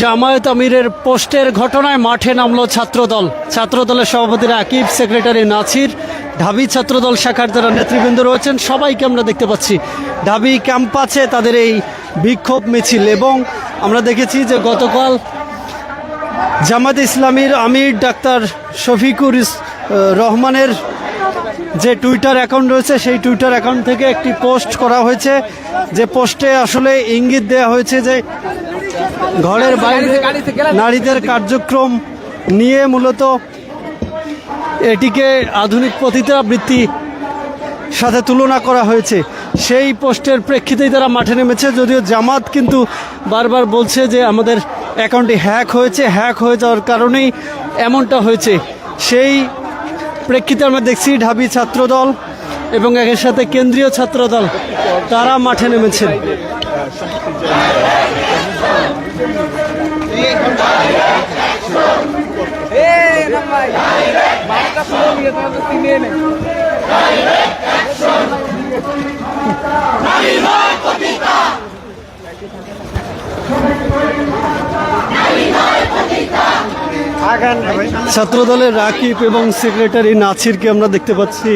জামায়াত আমিরের পোস্টের ঘটনায় মাঠে নামলো ছাত্রদল। ছাত্রদলের সভাপতিরা আকিব, সেক্রেটারি নাছির, ঢাবি ছাত্রদল শাখার যারা নেতৃবৃন্দ রয়েছেন, সবাইকে আমরা দেখতে পাচ্ছি। ঢাবি ক্যাম্পাসে তাদের এই বিক্ষোভ মিছিল এবং আমরা দেখেছি যে গতকাল জামাত ইসলামীর আমির ডাক্তার শফিকুর রহমানের যে টুইটার অ্যাকাউন্ট রয়েছে, সেই টুইটার অ্যাকাউন্ট থেকে একটি পোস্ট করা হয়েছে। যে পোস্টে আসলে ইঙ্গিত দেওয়া হয়েছে যে ঘরের বাইরে নারীদের কার্যক্রম নিয়ে মূলত এটিকে আধুনিক পতিতাবৃত্তি সাথে তুলনা করা হয়েছে। সেই পোস্টের প্রেক্ষিতেই তারা মাঠে নেমেছে যদিও জামাত কিন্তু বারবার বলছে যে আমাদের অ্যাকাউন্টটি হ্যাক হয়েছে হ্যাক হয়ে যাওয়ার কারণেই এমনটা হয়েছে। সেই প্রেক্ষিতে আমরা দেখছি ঢাবি ছাত্রদল এবং একের সাথে কেন্দ্রীয় ছাত্রদল তারা মাঠে নেমেছেন ছাত্রদলের রাকিব এবং সেক্রেটারি নাছিরকে আমরা দেখতে পাচ্ছি।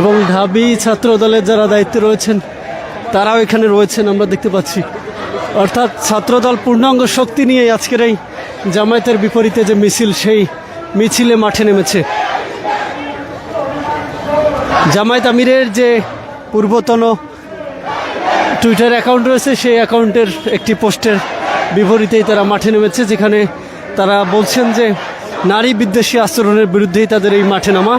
এবং ঢাবি ছাত্রদলের যারা দায়িত্বে রয়েছেন তারাও এখানে রয়েছেন, আমরা দেখতে পাচ্ছি। অর্থাৎ ছাত্রদল পূর্ণাঙ্গ শক্তি নিয়ে আজকের এই জামায়াতের বিপরীতে যে মিছিল, সেই মিছিলে মাঠে নেমেছে। জামায়াত আমিরের যে পূর্বতন টুইটার অ্যাকাউন্ট রয়েছে, সেই অ্যাকাউন্টের একটি পোস্টের বিপরীতেই তারা মাঠে নেমেছে, যেখানে তারা বলছেন যে নারী বিদ্বেষী আচরণের বিরুদ্ধেই তাদের এই মাঠে নামা।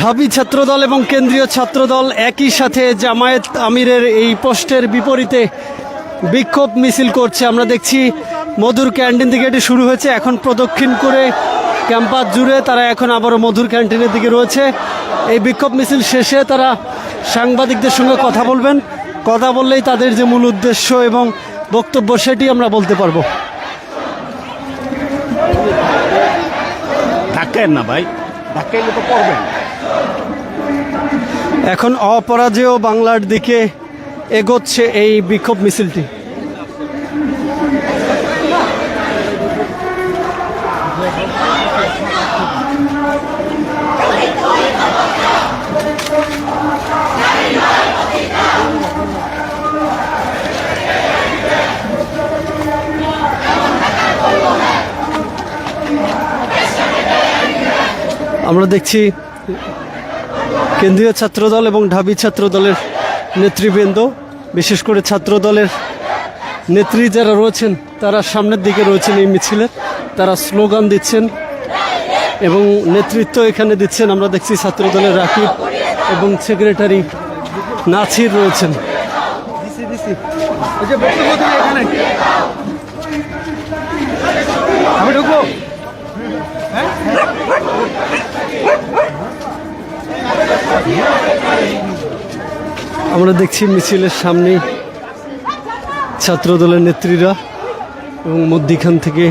ঢাবি ছাত্রদল এবং কেন্দ্রীয় ছাত্রদল একই সাথে জামায়াত আমিরের এই পোস্টের বিপরীতে বিক্ষোভ মিছিল করছে। আমরা দেখছি মধুর ক্যান্টিন থেকে এটি শুরু হয়েছে। এখন প্রদক্ষিণ করে ক্যাম্পাস জুড়ে তারা এখন আবারও মধুর ক্যান্টিনের দিকে রয়েছে। এই বিক্ষোভ মিছিল শেষে তারা সাংবাদিকদের সঙ্গে কথা বলবেন। কথা বললেই তাদের যে মূল উদ্দেশ্য এবং বক্তব্য সেটি আমরা বলতে পারব। ধাক্কায় না ভাই? ধাক্কাইলে তো পড়বেন। এখন অপরাজেয় বাংলার দিকে এগোচ্ছে এই বিক্ষোভ মিছিলটি। আমরা দেখছি কেন্দ্রীয় ছাত্রদল এবং ঢাবি ছাত্রদলের নেতৃবৃন্দ, বিশেষ করে ছাত্রদলের নেত্রী যারা রয়েছেন, তারা সামনের দিকে রয়েছেন এই মিছিলে। তারা স্লোগান দিচ্ছেন এবং নেতৃত্ব এখানে দিচ্ছেন। আমরা দেখছি ছাত্রদলের রাকিব এবং সেক্রেটারি নাছির রয়েছেন। আমি ঢুকবো? আমরা দেখছি মিছিলের সামনেই ছাত্রদলের নেত্রীরা এবং মধ্যিখান থেকে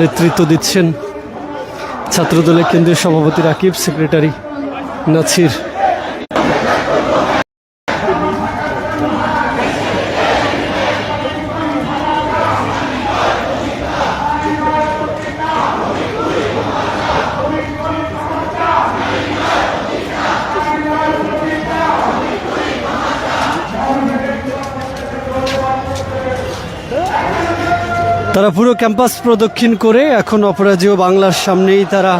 নেতৃত্ব দিচ্ছেন ছাত্রদলের কেন্দ্রীয় সভাপতি রাকিব, সেক্রেটারি নাছির। তারা পুরো ক্যাম্পাস প্রদক্ষিণ করে এখন অপরাজেয় বাংলার সামনেই তারা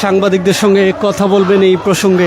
সাংবাদিকদের সঙ্গে কথা বলবেন এই প্রসঙ্গে।